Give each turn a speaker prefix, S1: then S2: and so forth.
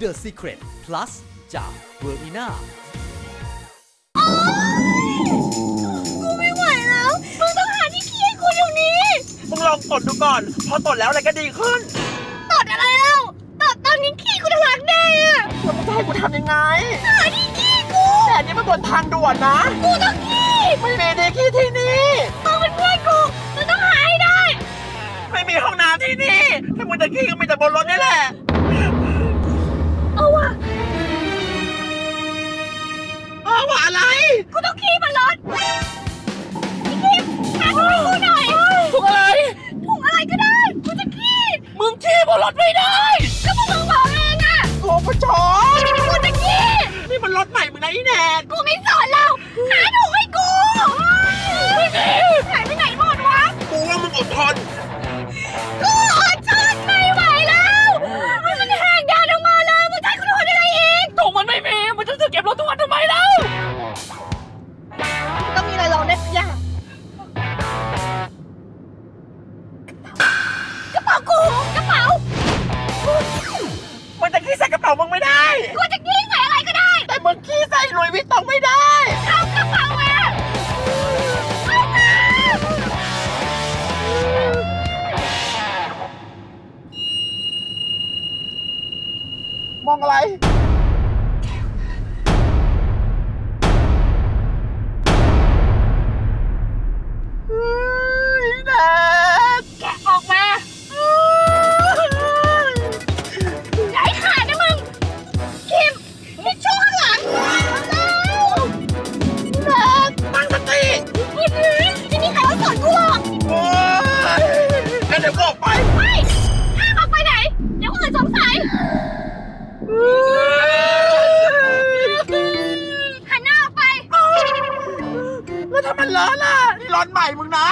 S1: The Secret Plus จากเวอร์มิน่ากู
S2: ไม่ไหวแล้วมึงต้องหาที่เคียกูอยู่นี้
S3: มึงลองตดดูก่อน พอตดแล้วอะไรก็ดีขึ้น
S2: ตดอะไรเล่าตดตอนนี้ขี้กูจะลักแน่อะ
S3: แล้วมึงจะให้กูทำยังไง
S2: หาที่ขี้กู
S3: แต่อันนี้มันบนทางด่วนนะ
S2: กูต้องขี้
S3: ไม่มีที่ขี้ที่นี่
S2: มึงเป็นเพื่อนกูมึงต้องหายได้
S3: ไม่มีห้องน้ำที่นี่ ถ้ามึงจะขี้ก็มีแต่บนรถนี่แหละ
S2: Aline, come มอ
S3: งอะไร ใหม่มึงนะ